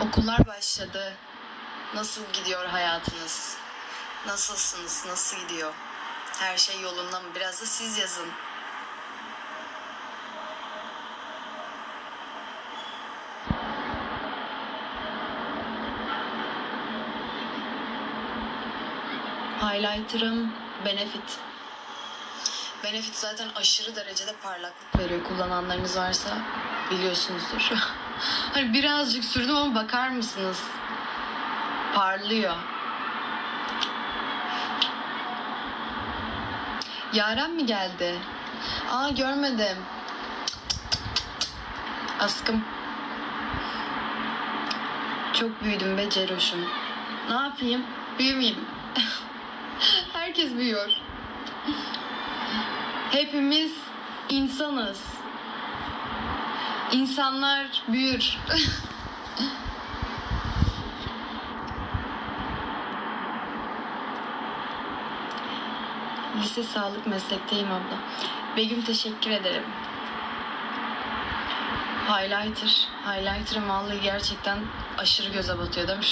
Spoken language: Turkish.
Okullar başladı. Nasıl gidiyor hayatınız? Nasılsınız? Nasıl gidiyor? Her şey yolunda mı? Biraz da siz yazın. Highlighter'ım Benefit. Benefit zaten aşırı derecede parlaklık veriyor. Kullananlarınız varsa biliyorsunuzdur. hani birazcık sürdüm ama bakar mısınız? Parlıyor. Yaren mi geldi? Aa görmedim. Askım. Çok büyüdüm be Ceroş'um. Ne yapayım? Büyümeyeyim. Herkes büyüyor. Hepimiz insanız. İnsanlar büyür. Lise sağlık meslekteyim abla. Begüm teşekkür ederim. Highlighter. Highlighter'ım vallahi gerçekten aşırı göze batıyor mi?